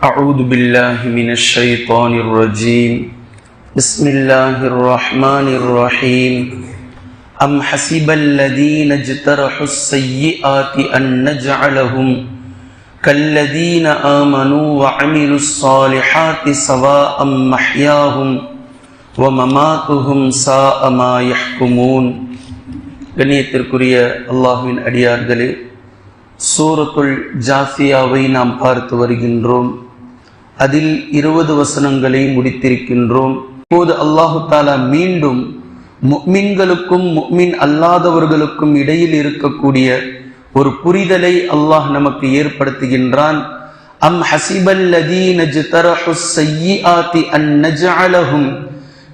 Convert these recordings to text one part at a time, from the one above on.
أعوذ بالله من الشيطان الرجيم بسم الله الرحمن الرحيم أم حسب الذين اجترحوا السيئات أن نجعلهم كالذين آمنوا وعملوا الصالحات سواء محياهم ومماتهم ساء ما يحكمون கண்ணியத்திற்குரிய அல்லாஹ்வின் அடியார்களே சூரத்துல் ஜாசியாவை நாம் பார்த்து வருகின்றோம் அதில் இருபது வசனங்களை முடித்திருக்கின்றோம். இப்போது அல்லாஹு தாலா மீண்டும் முக்மின்களுக்கும் முக்மின் அல்லாதவர்களுக்கும் இடையில் இருக்கக்கூடிய ஒரு புரிதலை அல்லாஹ் நமக்கு ஏற்படுத்துகின்றான். அம் ஹசிபல்லதீன ஜ்தரஹு ஸய்யிஆத்தி அன் நஜ்அலஹும்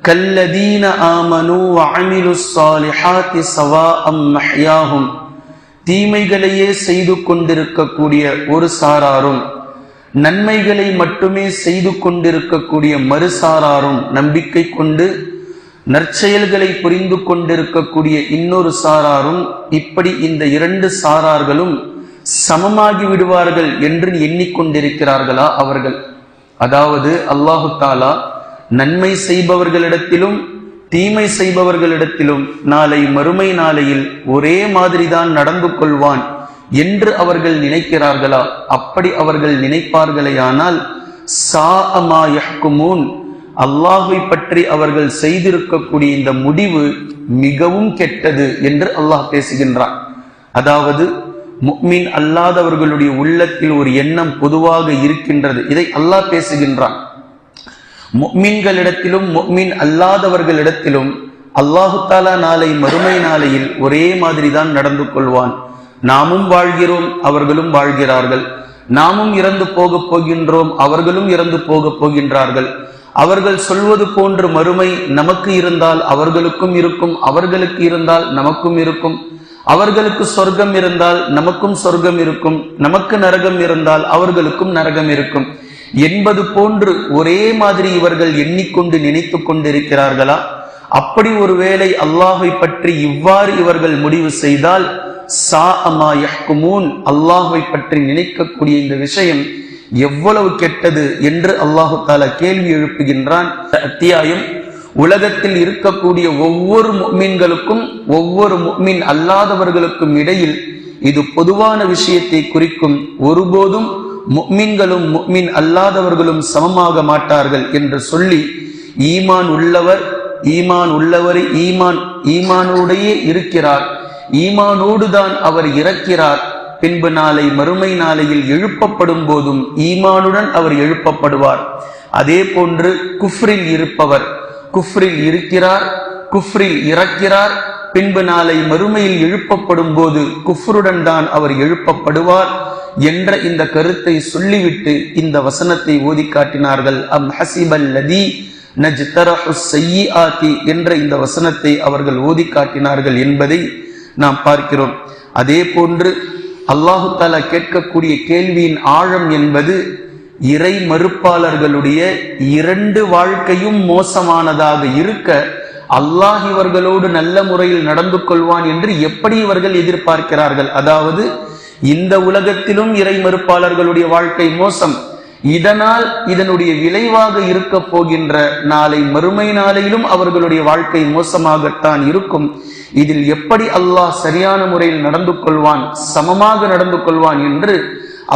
கல்லதீன ஆமனு வஅமிலுஸ் ஸாலிஹாத்தி ஸவாஅம் மஹ்யாஹும். தீமைகளையே செய்து கொண்டிருக்கக்கூடிய ஒரு சாராரும் நன்மைகளை மட்டுமே செய்து கொண்டிருக்கக்கூடிய மறுசாராரும் நம்பிக்கை கொண்டு நற்செயல்களை புரிந்து கொண்டிருக்கக்கூடிய இன்னொரு சாராரும் இப்படி இந்த இரண்டு சாரார்களும் சமமாகி விடுவார்கள் என்று எண்ணிக்கொண்டிருக்கிறார்களா அவர்கள்? அதாவது அல்லாஹு தாலா நன்மை செய்பவர்களிடத்திலும் தீமை செய்பவர்களிடத்திலும் நாளை மறுமை நாளையில் ஒரே மாதிரிதான் நடந்து கொள்வான். என்று அவர்கள் நினைக்கிறார்களா? அப்படி அவர்கள் நினைப்பார்களேயானால் சா அல்லாஹை பற்றி அவர்கள் செய்திருக்கக்கூடிய இந்த முடிவு மிகவும் கெட்டது என்று அல்லாஹ் பேசுகின்றான். அதாவது முக்மின் அல்லாதவர்களுடைய உள்ளத்தில் ஒரு எண்ணம் பொதுவாக இருக்கின்றது. இதை அல்லாஹ் பேசுகின்றான். முக்மீன்களிடத்திலும் முக்மீன் அல்லாதவர்களிடத்திலும் அல்லாஹு தாலா நாளை மறுமை நாளையில் ஒரே மாதிரி தான் நடந்து கொள்வான். நாமும் வாழ்கிறோம் அவர்களும் வாழ்கிறார்கள். நாமும் இறந்து போகப் போகின்றோம் அவர்களும் இறந்து போகப் போகின்றார்கள். அவர்கள் சொல்வது போன்று மறுமை நமக்கு இருந்தால் அவர்களுக்கும் இருக்கும் அவர்களுக்கு இருந்தால் நமக்கும் இருக்கும். அவர்களுக்கு சொர்க்கம் இருந்தால் நமக்கும் சொர்க்கம் இருக்கும். நமக்கு நரகம் இருந்தால் அவர்களுக்கும் நரகம் இருக்கும். என்பது போன்று ஒரே மாதிரி இவர்கள் எண்ணிக்கொண்டு நினைத்து கொண்டிருக்கிறார்களா? அப்படி ஒருவேளை அல்லாஹை பற்றி இவ்வாறு இவர்கள் முடிவு செய்தால் அல்லாஹை பற்றி நினைக்கக்கூடிய இந்த விஷயம் எவ்வளவு கெட்டது என்று அல்லாஹு தாலா கேள்வி எழுப்புகின்றான். அத்தியாயம் உலகத்தில் இருக்கக்கூடிய ஒவ்வொரு மீன்களுக்கும் ஒவ்வொரு மீன் அல்லாதவர்களுக்கும் இடையில் இது பொதுவான விஷயத்தை குறிக்கும். ஒருபோதும் முக்மீன்களும் முக்மீன் அல்லாதவர்களும் சமமாக மாட்டார்கள் என்று சொல்லி ஈமான் உள்ளவர் ஈமான் உள்ளவர் ஈமான் ஈமானோடையே இருக்கிறார். ஈமானோடு தான் அவர் இறக்கிறார். பின்பு நாளை மறுமை நாளையில் எழுப்பப்படும் போதும் ஈமானுடன் அவர் எழுப்பப்படுவார். அதே போன்று குஃப்ரில் இருப்பவர். குஃப்ரில் இருக்கிறார் குஃப்ரில் இறக்கிறார். பின்பு நாளை மறுமையில் எழுப்பப்படும் போது குஃப்ருடன் தான் அவர் எழுப்பப்படுவார் என்ற இந்த கருத்தை சொல்லிவிட்டு இந்த வசனத்தை ஓதி காட்டினார்கள். அம் ஹசிபல் லதி நஜ்தரஹு ஸய்யிஆத்தி என்ற இந்த வசனத்தை அவர்கள் ஓதி காட்டினார்கள் என்பதை நாம் பார்க்கிறோம். அதே போன்று அல்லாஹு தாலா கேட்கக்கூடிய கேள்வியின் ஆழம் என்பது இறை மறுப்பாளர்களுடைய இரண்டு வாழ்க்கையும் மோசமானதாக இருக்க அல்லாஹ் இவர்களோடு நல்ல முறையில் நடந்து கொள்வான் என்று எப்படி இவர்கள் எதிர்பார்க்கிறார்கள்? அதாவது இந்த உலகத்திலும் இறை மறுப்பாளர்களுடைய வாழ்க்கை மோசம். இதனால் இதனுடைய விளைவாக இருக்க போகின்ற நாளை மறுமை நாளையிலும் அவர்களுடைய வாழ்க்கை மோசமாகத்தான் இருக்கும். இதில் எப்படி அல்லாஹ் சரியான முறையில் நடந்து கொள்வான் சமமாக நடந்து கொள்வான் என்று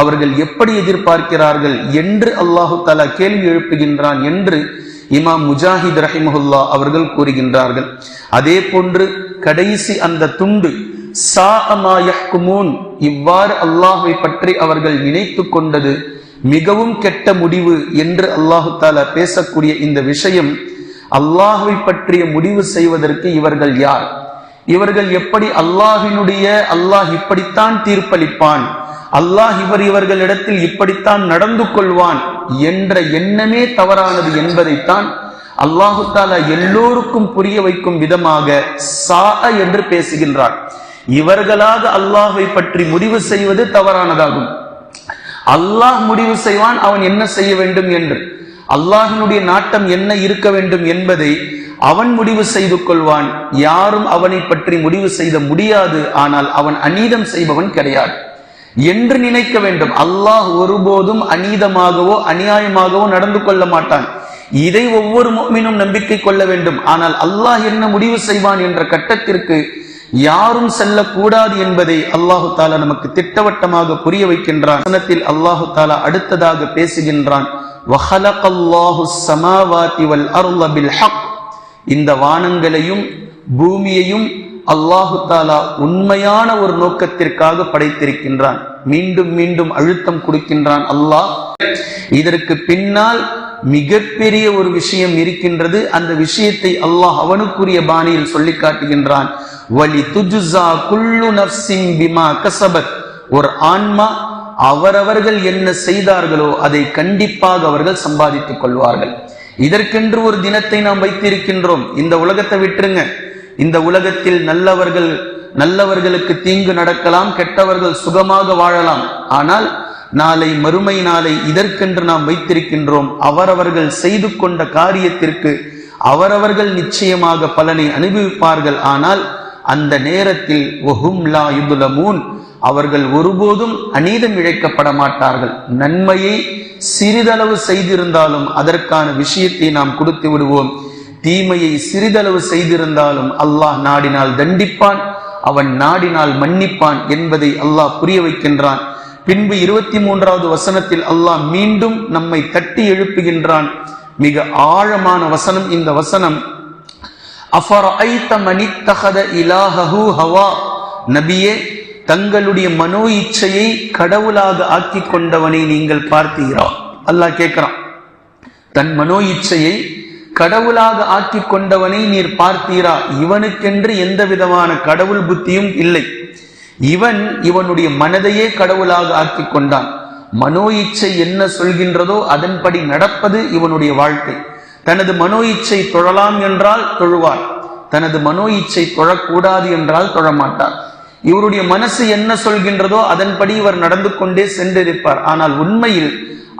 அவர்கள் எப்படி எதிர்பார்க்கிறார்கள் என்று அல்லாஹு தலா கேள்வி எழுப்புகின்றான் என்று இமாம் முஜாஹித் ரஹிமஹுல்லா அவர்கள் கூறுகின்றார்கள். அதே போன்று கடைசி அந்த துண்டு சா அமா யஹ்குமூன் இவ்வாறு அல்லாஹை பற்றி அவர்கள் நினைத்து கொண்டது. மிகவும் கெட்ட முடிவு என்று அல்லாஹு தாலா பேசக்கூடிய இந்த விஷயம் அல்லாஹை பற்றிய முடிவு செய்வதற்கு இவர்கள் யார்? இவர்கள் எப்படி அல்லாஹினுடைய அல்லாஹ் இப்படித்தான் தீர்ப்பளிப்பான்? அல்லாஹ் இவர் இவர்களிடத்தில் இப்படித்தான் நடந்து கொள்வான் என்ற எண்ணமே தவறானது என்பதைத்தான் அல்லாஹு தாலா எல்லோருக்கும் புரிய வைக்கும் விதமாக சா என்று பேசுகின்றார். இவர்களாக அல்லாஹை பற்றி முடிவு செய்வது தவறானதாகும். அல்லாஹ் முடிவு செய்வான் அவன் என்ன செய்ய வேண்டும் என்று. அல்லாஹினுடைய நாட்டம் என்ன இருக்க வேண்டும் என்பதை அவன் முடிவு செய்து கொள்வான். யாரும் அவனை பற்றி முடிவு செய்த முடியாது ஆனால் அவன் அநீதம் செய்பவன் கிடையாது. என்று நினைக்க வேண்டும். அல்லாஹ் ஒருபோதும் அநீதமாகவோ அநியாயமாகவோ நடந்து கொள்ள மாட்டான். இதை ஒவ்வொரு முஃமினும் நம்பிக்கை கொள்ள வேண்டும். ஆனால் அல்லாஹ் என்ன முடிவு செய்வான் என்ற கட்டத்திற்கு யாரும் செல்லக்கூடாது என்பதை அல்லாஹு தாலா நமக்கு திட்டவட்டமாக புரிய வைக்கின்றான். அல்லாஹு தாலா அடுத்ததாக பேசுகின்றான். இந்த வானங்களையும் பூமியையும் அல்லாஹு தாலா உண்மையான ஒரு நோக்கத்திற்காக படைத்திருக்கின்றான். மீண்டும் மீண்டும் அழுத்தம் கொடுக்கின்றான் அல்லாஹ். இதற்கு பின்னால் மிகப்பெரிய ஒரு விஷயம் இருக்கின்றது. அந்த விஷயத்தை அல்லாஹ் அவனுக்குரிய பாணியில் சொல்லி காட்டுகின்றான். வலி துஜுசா குல்லு நப்சின் பிமா கசபத். ஒரு ஆன்மா அவரவர்கள் என்ன செய்தார்களோ அதை கண்டிப்பாக அவர்கள் சம்பாதித்துக் கொள்வார்கள். இதற்கென்று ஒரு தினத்தை நாம் வைத்திருக்கின்றோம். இந்த உலகத்தை விட்டுருங்க. இந்த உலகத்தில் நல்லவர்கள் நல்லவர்களுக்கு தீங்கு நடக்கலாம் கெட்டவர்கள் சுகமாக வாழலாம். ஆனால் நாளை மறுமை நாளை இதற்கென்று நாம் வைத்திருக்கின்றோம். அவரவர்கள் செய்து கொண்ட காரியத்திற்கு அவரவர்கள் நிச்சயமாக பலனை அனுபவிப்பார்கள். ஆனால் அந்த நேரத்தில் ஒஹும் லா யுதுலமூன் அவர்கள் ஒருபோதும் அநீதம் இழைக்கப்பட மாட்டார்கள். நன்மையை சிறிதளவு செய்திருந்தாலும் அதற்கான விஷயத்தை நாம் கொடுத்து விடுவோம். தீமையை சிறிதளவு செய்திருந்தாலும் அல்லாஹ் நாடினால் தண்டிப்பான் அவன் நாடினால் மன்னிப்பான் என்பதை அல்லாஹ் புரிய வைக்கின்றான். பின்பு இருபத்தி மூன்றாவது வசனத்தில் அல்லாஹ் மீண்டும் நம்மை தட்டி எழுப்புகின்றான். மிக ஆழமான வசனம் இந்த வசனம். அஃபரைத்த மனித்தகத இலாஹு ஹவா? நபியே தங்களுடைய மனோ இச்சையை கடவுளாக ஆக்கி கொண்டவனை நீங்கள் பார்த்தீரா? அல்லாஹ் கேட்கிறான். தன் மனோ இச்சையை கடவுளாக ஆக்கி கொண்டவனை நீர் பார்த்தீரா? இவனுக்கென்று எந்த விதமான கடவுள் புத்தியும் இல்லை. இவன் இவனுடைய மனதையே கடவுளாக ஆக்கி கொண்டான் மனோ இச்சை என்ன சொல்கின்றதோ அதன்படி நடப்பது இவனுடைய வாழ்க்கை. தனது மனோ இச்சை தொழலாம் என்றால் தொழுவார். தனது மனோ இச்சை தொழக்கூடாது என்றால் தொழமாட்டார். இவருடைய மனசு என்ன சொல்கின்றதோ அதன்படி இவர் நடந்து கொண்டே சென்றிருப்பார். ஆனால் உண்மையில்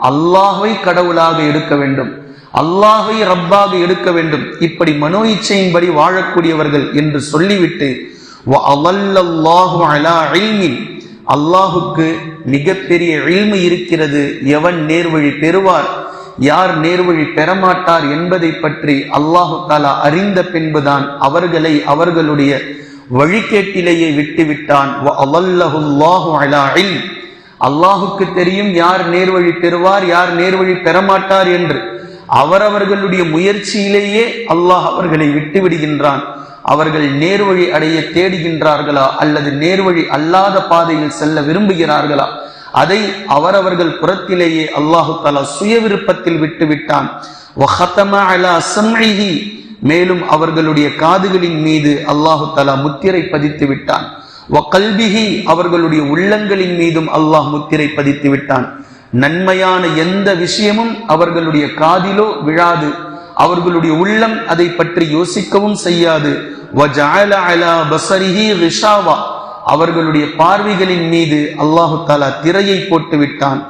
அல்லாஹை கடவுளாக எடுக்க வேண்டும். அல்லாஹை ரப்பாக எடுக்க வேண்டும். இப்படி மனோ இச்சையின்படி வாழக்கூடியவர்கள் என்று சொல்லிவிட்டு அல்லாஹுக்கு மிகப்பெரிய இல்மு இருக்கிறது எவன் நேர்வழி பெறுவார் யார் நேர்வழி பெறமாட்டார் என்பதை பற்றி அல்லாஹு தாலா அறிந்த பின்புதான் அவர்களை அவர்களுடைய வழிகேட்டிலேயே விட்டுவிட்டான். அல்லாஹுக்கு தெரியும் யார் நேர்வழி பெறுவார் யார் நேர்வழி பெறமாட்டார் என்று. அவரவர்களுடைய முயற்சியிலேயே அல்லாஹ் அவர்களை விட்டு விடுகின்றான் அவர்கள் நேர்வழி அடைய தேடுகின்றார்களா அல்லது நேர்வழி அல்லாத பாதையில் செல்ல விரும்புகிறார்களா? அதை அவரவர்கள் புறத்திலேயே அல்லாஹு தலா சுய விருப்பத்தில் விட்டுவிட்டான் மேலும் அவர்களுடைய காதுகளின் மீது அல்லாஹு தலா முத்திரை பதித்து விட்டான். கல்விகி அவர்களுடைய உள்ளங்களின் மீதும் அல்லாஹ் முத்திரை பதித்து விட்டான். நன்மையான எந்த விஷயமும் அவர்களுடைய காதிலோ விழாது. அவர்களுடைய உள்ளம் அதை பற்றி யோசிக்கவும் செய்யாது. அவர்களுடைய பார்வைகளின் மீது அல்லாஹு தாலா திரையை போட்டு விட்டான்.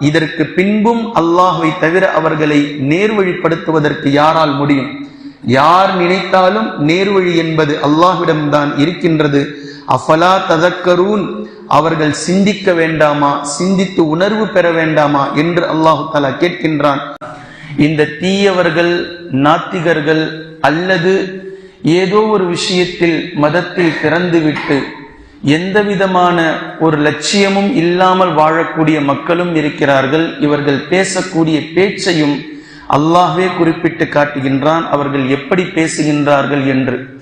இதற்கு பின்பும் அல்லாஹுவை தவிர அவர்களை நேர்வழிப்படுத்துவதற்கு யாரால் முடியும்? யார் நினைத்தாலும் நேர்வழி என்பது அல்லாஹ்விடம்தான் இருக்கின்றது. அஃபலா ததக்கரூன்? அவர்கள் சிந்திக்க வேண்டாமா? சிந்தித்து உணர்வு பெற வேண்டாமா? என்று அல்லாஹு தாலா கேட்கின்றான். இந்த தீயவர்கள் நாத்திகர்கள் அல்லது ஏதோ ஒரு விஷயத்தில் மதத்தில் பிறந்துவிட்டு எந்த விதமான ஒரு லட்சியமும் இல்லாமல் வாழக்கூடிய மக்களும் இருக்கிறார்கள். இவர்கள் பேசக்கூடிய பேச்சையும் அல்லாஹே குறிப்பிட்டு காட்டுகின்றான். அவர்கள் எப்படி பேசுகின்றார்கள் என்று.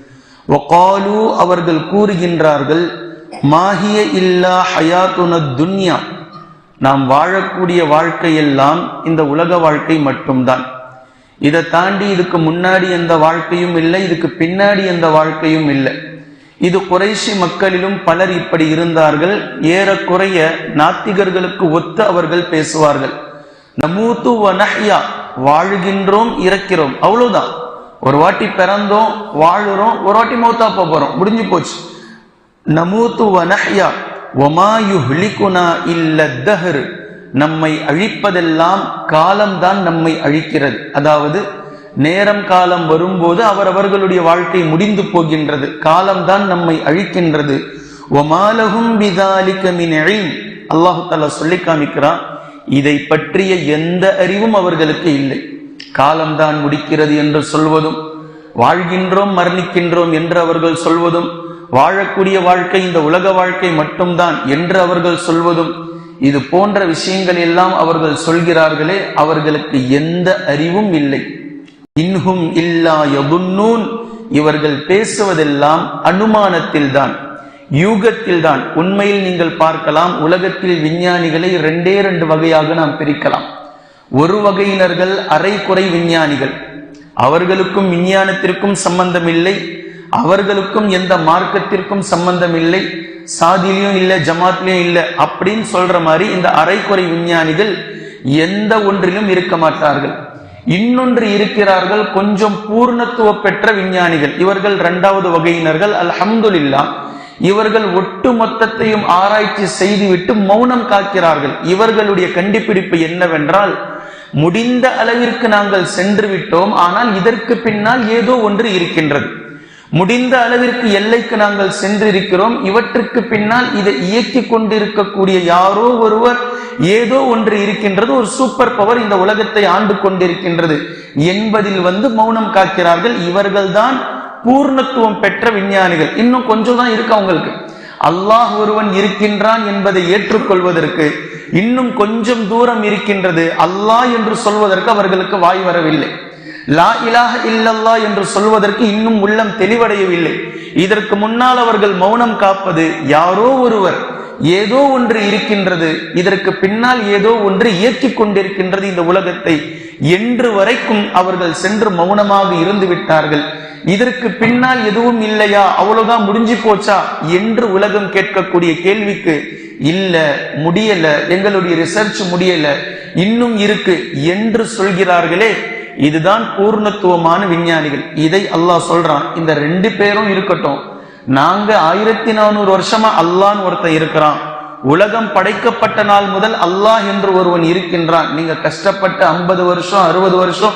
ஒகாலு அவர்கள் கூறுகின்றார்கள் மாஹிய இல்லா ஹயாத்துன துன்யா. நாம் வாழக்கூடிய வாழ்க்கையெல்லாம் இந்த உலக வாழ்க்கை மட்டும்தான். இதை தாண்டி இதுக்கு முன்னாடி எந்த வாழ்க்கையும் இல்லை இதுக்கு பின்னாடி எந்த வாழ்க்கையும் இல்லை. இது குறைசி மக்களிலும் பலர் இப்படி இருந்தார்கள். ஏறக்குறைய நாத்திகர்களுக்கு ஒத்து அவர்கள் பேசுவார்கள். நமூத்து வனஹ்யா வாழுகின்றோம் இறக்கிறோம். அவ்வளவுதான். ஒரு வாட்டி பிறந்தோம் வாழுறோம் ஒரு வாட்டி மௌத்தா போறோம். முடிஞ்சு போச்சு. நமூத்து வனஹ்யா ஒமாயுஹ்லிகுனா இல்ல தஹர். நம்மை அழிப்பதெல்லாம் காலம்தான் நம்மை அழிக்கிறது. அதாவது நேரம் காலம் வரும்போது அவர் அவர்களுடைய வாழ்க்கை முடிந்து போகின்றது. காலம்தான் நம்மை அழிக்கின்றது. ஒமாலகும் பிதாலிக மின் அல்லாஹு தாலா சொல்லி காமிக்கிறான் இதை பற்றிய எந்த அறிவும் அவர்களுக்கு இல்லை. காலம்தான் முடிக்கிறது என்று சொல்வதும் வாழ்கின்றோம் மரணிக்கின்றோம் என்று அவர்கள் சொல்வதும் வாழக்கூடிய வாழ்க்கை இந்த உலக வாழ்க்கை மட்டும்தான் என்று அவர்கள் சொல்வதும் இது போன்ற விஷயங்கள் எல்லாம் அவர்கள் சொல்கிறார்களே அவர்களுக்கு எந்த அறிவும் இல்லை. இன்ஹும் இல்லா யபுன்னூன் இவர்கள் பேசுவதெல்லாம் அனுமானத்தில்தான் யூகத்தில்தான். உண்மையில் நீங்கள் பார்க்கலாம் உலகத்தில் விஞ்ஞானிகளை ரெண்டே ரெண்டு வகையாக நாம் பிரிக்கலாம். ஒரு வகையினர்கள் அரைக்குறை விஞ்ஞானிகள். அவர்களுக்கும் விஞ்ஞானத்திற்கும் சம்பந்தம் இல்லை அவர்களுக்கும் எந்த மார்க்கத்திற்கும் சம்பந்தம் இல்லை சாதியிலையும் இல்லை ஜமாத்லையும் இல்லை அப்படின்னு சொல்ற மாதிரி இந்த அரைக்குறை விஞ்ஞானிகள் எந்த ஒன்றிலும் இருக்க மாட்டார்கள். இன்னொன்று இருக்கிறார்கள் கொஞ்சம் பூர்ணத்துவ பெற்ற விஞ்ஞானிகள். இவர்கள் இரண்டாவது வகையினர்கள். அல்ஹம்துல்லா இவர்கள் ஒட்டு மொத்தத்தையும் ஆராய்ச்சி செய்துவிட்டு மௌனம் காக்கிறார்கள். இவர்களுடைய கண்டுபிடிப்பு என்னவென்றால் முடிந்த அளவிற்கு நாங்கள் சென்று விட்டோம் ஆனால் இதற்கு பின்னால் ஏதோ ஒன்று இருக்கின்றது. முடிந்த அளவிற்கு எல்லைக்கு நாங்கள் சென்றிருக்கிறோம் இவற்றுக்கு பின்னால் இதை இயக்கி கொண்டிருக்கக்கூடிய யாரோ ஒருவர் ஏதோ ஒன்று இருக்கின்றது ஒரு சூப்பர் பவர் இந்த உலகத்தை ஆண்டு கொண்டிருக்கின்றது என்பதில் வந்து மௌனம் காக்கிறார்கள். இவர்கள்தான் பூர்ணத்துவம் பெற்ற விஞ்ஞானிகள். இன்னும் கொஞ்சம் தான் இருக்கு அவங்களுக்கு. அல்லாஹ் ஒருவன் இருக்கின்றான் என்பதை ஏற்றுக்கொள்வதற்கு இன்னும் கொஞ்சம் தூரம் இருக்கின்றது அல்லாஹ் என்று சொல்வதற்கு அவர்களுக்கு வாய் வரவில்லை. லா இலாஹ இல்லல்லா என்று சொல்வதற்கு இன்னும் உள்ளம் தெளிவடையவில்லை. இதற்கு முன்னால் அவர்கள் மௌனம் காப்பது யாரோ ஒருவர் ஏதோ ஒன்று இருக்கின்றது. இதற்கு பின்னால் ஏதோ ஒன்று இயக்கிக் கொண்டிருக்கின்றது இந்த உலகத்தை. என்று வரைக்கும் அவர்கள் சென்று மௌனமாக இருந்து விட்டார்கள். இதற்கு பின்னால் எதுவும் இல்லையா? அவ்வளவுதான் முடிஞ்சு போச்சா? என்று உலகம் கேட்கக்கூடிய கேள்விக்கு இல்ல முடியல. எங்களுடைய ரிசர்ச் முடியல. இன்னும் இருக்கு என்று சொல்கிறார்களே. இதுதான் பூர்ணத்துவமான விஞ்ஞானிகள். இதை அல்லாஹ் சொல்றான். இந்த ரெண்டு பேரும் இருக்கட்டும். நாங்க ஆயிரத்தி நானூறு வருஷமா அல்லான்னு ஒருத்தன் இருக்கிறான். உலகம் படைக்கப்பட்ட நாள் முதல் அல்லாஹ் என்று ஒருவன் இருக்கின்றான். நீங்க கஷ்டப்பட்டு ஐம்பது வருஷம் அறுபது வருஷம்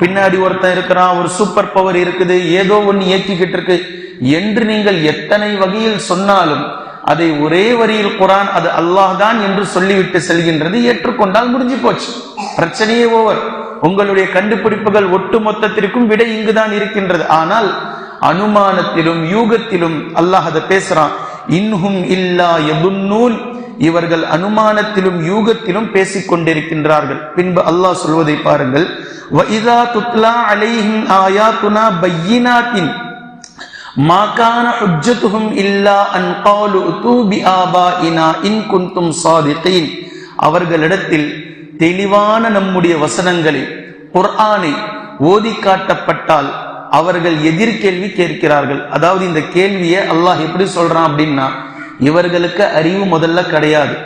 பின்னாடி ஒருத்தன் இருக்கிறான். ஒரு சூப்பர் பவர் இருக்குது. ஏதோ ஒன்னு இயக்கிக்கிட்டு இருக்கு. என்று நீங்கள் எத்தனை வகையில் சொன்னாலும் அதை ஒரே வரியில் குரான் அது அல்லாஹ் தான் என்று சொல்லிவிட்டு செல்கின்றது ஏற்றுக்கொண்டால் முடிஞ்சு போச்சு. பிரச்சனையே ஓவர். உங்களுடைய கண்டுபிடிப்புகள் ஒட்டு மொத்தத்திற்கும் விடை இங்குதான் இருக்கின்றது. ஆனால் அனுமானத்திலும் யூகத்திலும் அல்லாஹ் அதை பேசுறான். இன்ஹும் இல்லா எபுன்னூன் இவர்கள் அனுமானத்திலும் யூகத்திலும் பேசிக் கொண்டிருக்கின்றார்கள். பின்பு அல்லாஹ் சொல்வதை பாருங்கள். வஇதா துத்லா அலைஹிம் ஆயாத்துனா பையினாத்தின். மாகான ஹுஜ்ஜத்துஹும் இல்லா அன் காலு தூபி ஆபா இனா இன் குந்தும் சாதித்தீன் அவர்களிடத்தில் தெளிவான நம்முடைய வசனங்களில் குர்ஆனை ஓதி காட்டப்பட்டால் அவர்கள் எதிர்கேள்வி கேட்கிறார்கள். அதாவது இந்த கேள்வியை அல்லாஹ் எப்படி சொல்றான் அப்படின்னா இவர்களுக்கு அறிவு முதல்ல கிடையாது.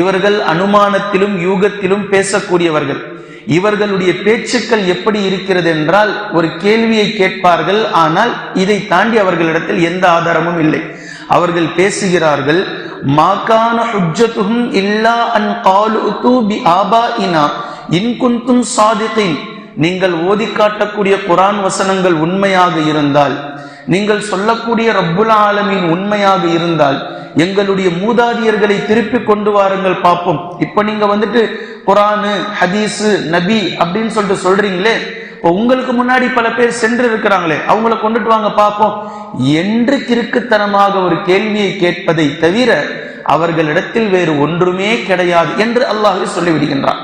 இவர்கள் அனுமானத்திலும் யூகத்திலும் பேசக்கூடியவர்கள். இவர்களுடைய பேச்சுக்கள் எப்படி இருக்கிறது என்றால் ஒரு கேள்வியை கேட்பார்கள் ஆனால் இதை தாண்டி அவர்களிடத்தில் எந்த ஆதாரமும் இல்லை. அவர்கள் பேசுகிறார்கள் மாகான ஹுஜ்ஜத்துஹும் இல்லா அன் காலு பி ஆபா இன் குன்தும் சாதிகின். நீங்கள் ஓதி காட்டக்கூடிய குரான் வசனங்கள் உண்மையாக இருந்தால் நீங்கள் சொல்லக்கூடிய ரப்புல் ஆலமின் உண்மையாக இருந்தால் எங்களுடைய மூதாதியர்களை திருப்பி கொண்டு வாருங்கள் பார்ப்போம் இப்ப நீங்க வந்துட்டு குரானு ஹதீஸு நபி அப்படின்னு சொல்லிட்டு சொல்றீங்களே இப்போ உங்களுக்கு முன்னாடி பல பேர் சென்று இருக்கிறாங்களே அவங்கள கொண்டுட்டு வாங்க பார்ப்போம் என்று கிறுக்குத்தனமாக ஒரு கேள்வியை கேட்பதை தவிர அவர்களிடத்தில் வேறு ஒன்றுமே கிடையாது என்று அல்லாஹ் சொல்லிவிடுகின்றான்.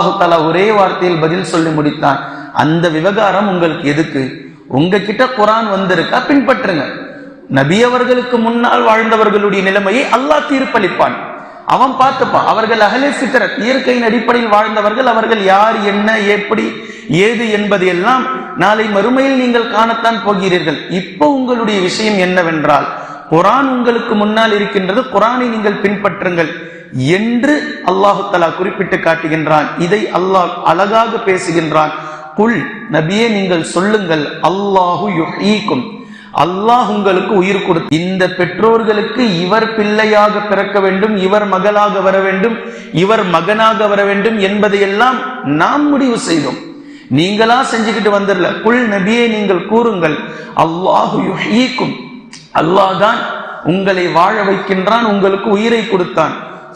அல்லாஹால ஒரே வார்த்தையில் பதில் சொல்லி முடித்தான். அந்த விவகாரம் உங்களுக்கு எதுக்கு? உங்ககிட்ட குரான் வந்திருக்கா? பின்பற்றுங்க. நபி அவர்களுக்கு முன்னால் வாழ்ந்தவர்களுடைய நிலைமையை அல்லாஹ் தீர்ப்பளிப்பான். அவன் பார்த்துப்பான். அவர்கள் அகலே சித்திரத் இயற்கையின் அடிப்படையில் வாழ்ந்தவர்கள் அவர்கள் யார் என்ன எப்படி ஏது என்பது எல்லாம் நாளை மறுமையில் நீங்கள் காணத்தான் போகிறீர்கள். இப்போ உங்களுடைய விஷயம் என்னவென்றால் குரான் உங்களுக்கு முன்னால் இருக்கின்றது குரானை நீங்கள் பின்பற்றுங்கள். என்று அல்லாஹு தலா குறிப்பிட்டு காட்டுகின்றான். இதை அல்லாஹ் அழகாக பேசுகின்றான். குல் நபியே நீங்கள் சொல்லுங்கள் அல்லாஹு யுஹீக்கும். அல்லாஹ் உங்களுக்கு உயிர் கொடு இந்த பெற்றோர்களுக்கு இவர் பிள்ளையாக பிறக்க வேண்டும் இவர் மகளாக வர வேண்டும் இவர் மகனாக வர வேண்டும் என்பதையெல்லாம் நாம் முடிவு செய்தோம். நீங்களா செஞ்சுக்கிட்டு வந்துடல குல் நபியே நீங்கள் கூறுங்கள் அல்லாஹு யுஹீக்கும். அல்லாஹ் தான் உங்களை வாழ வைக்கின்றான் உங்களுக்கு உயிரை கொடுத்தான்.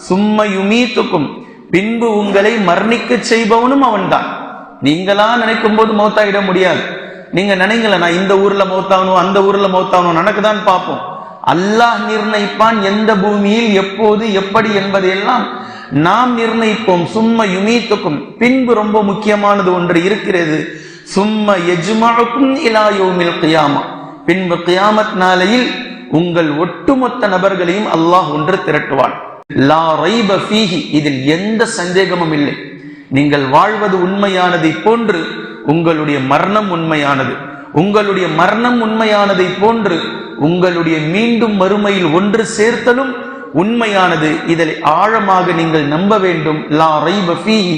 சும்ம யுமீத்துக்கும். பின்பு உங்களை மரணிக்க செய்பவனும் அவன்தான். நீங்களா நினைக்கும் போது மௌத்தாயிட முடியாது. நீங்க நினைங்கள நான் இந்த ஊர்ல மௌத்தாகணும் அந்த ஊர்ல மௌத்தாகணும் நடக்குதான் பார்ப்போம். அல்லாஹ் நிர்ணயிப்பான் எந்த பூமியில் எப்போது எப்படி என்பதையெல்லாம் நாம் நிர்ணயிப்போம். சும்ம யுமீத்துக்கும். பின்பு ரொம்ப முக்கியமானது ஒன்று இருக்கிறது. சும்ம எஜ்மாவுக்கும் இலாயோமில் கியாமா. பின்பு கியாமத் நாளையில் உங்கள் ஒட்டுமொத்த நபர்களையும் அல்லாஹ் ஒன்று திரட்டுவான். லா ரைப ஃபீஹி இதில் எந்த சந்தேகமும் இல்லை. நீங்கள் வாழ்வது உண்மையானதை போன்று உங்களுடைய மரணம் உண்மையானது. உங்களுடைய மரணம் உண்மையானதை போன்று உங்களுடைய மீண்டும் மறுமையில் ஒன்று சேர்த்தலும் உண்மையானது. இதில் ஆழமாக நீங்கள் நம்ப வேண்டும். லா ரைப ஃபீஹி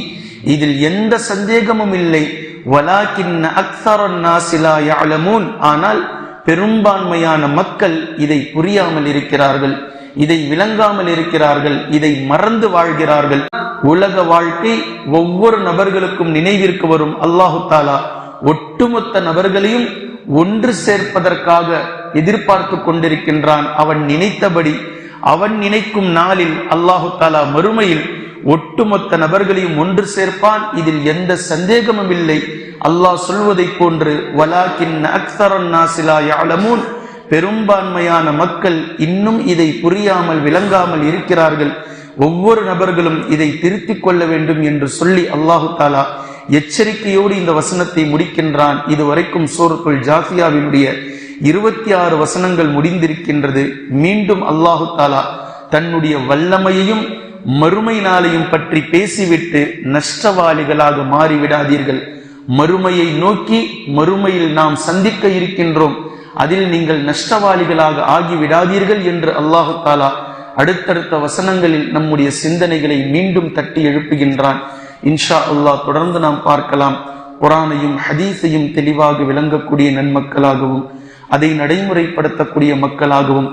இதில் எந்த சந்தேகமும் இல்லை. வலாக்கின் அக்ஸரன் நாசிலா யாழமூன் ஆனால் பெரும்பான்மையான மக்கள் இதை புரியாமல் இருக்கிறார்கள். இதை விளங்காமல் இருக்கிறார்கள் இதை மறந்து வாழ்கிறார்கள். உலக வாழ்க்கை ஒவ்வொரு நபர்களுக்கும் நினைவிற்கு வரும். அல்லாஹு தாலா ஒட்டுமொத்த நபர்களையும் ஒன்று சேர்ப்பதற்காக எதிர்பார்த்து கொண்டிருக்கின்றான். அவன் நினைத்தபடி அவன் நினைக்கும் நாளில் அல்லாஹு தாலா மறுமையில் ஒட்டுமொத்த நபர்களையும் ஒன்று சேர்ப்பான். இதில் எந்த சந்தேகமும் இல்லை. அல்லாஹ் சொல்வதைப் போன்று வலாக்கின் அக்சரன் நாசிலா யாலமூன் பெரும்பான்மையான மக்கள் இன்னும் இதை புரியாமல் விளங்காமல் இருக்கிறார்கள். ஒவ்வொரு நபர்களும் இதை திருத்திக் கொள்ள வேண்டும் என்று சொல்லி அல்லாஹு தாலா எச்சரிக்கையோடு இந்த வசனத்தை முடிக்கின்றான். இதுவரைக்கும் சூரத்துல் ஜாஃபியாவினுடைய இருபத்தி ஆறு வசனங்கள் முடிந்திருக்கின்றது. மீண்டும் அல்லாஹு தாலா தன்னுடைய வல்லமையையும் மறுமை நாளையும் பற்றி பேசிவிட்டு நஷ்டவாளிகளாக மாறிவிடாதீர்கள். மறுமையை நோக்கி மறுமையில் நாம் சந்திக்க இருக்கின்றோம். அதில் நீங்கள் நஷ்டவாளிகளாக ஆகிவிடாதீர்கள் என்று அல்லாஹு தாலா அடுத்தடுத்த வசனங்களில் நம்முடைய சிந்தனைகளை மீண்டும் தட்டி எழுப்புகின்றான். இன்ஷா அல்லாஹ் தொடர்ந்து நாம் பார்க்கலாம். குரானையும் ஹதீஸையும் தெளிவாக விளங்கக்கூடிய நன்மக்களாகவும் அதை நடைமுறைப்படுத்தக்கூடிய மக்களாகவும்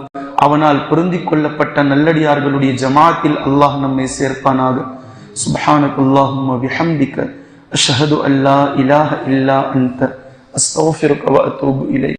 அவனால் பொருந்திக் கொள்ளப்பட்ட நல்லடியார்களுடைய ஜமாத்தில் அல்லாஹ் நம்மை சேர்ப்பானாக. சுப்ஹானக் அல்லாஹும்ம அஷ்ஹது அல்லா இலாஹ இல்லா அந்த அத்தூபு இலை.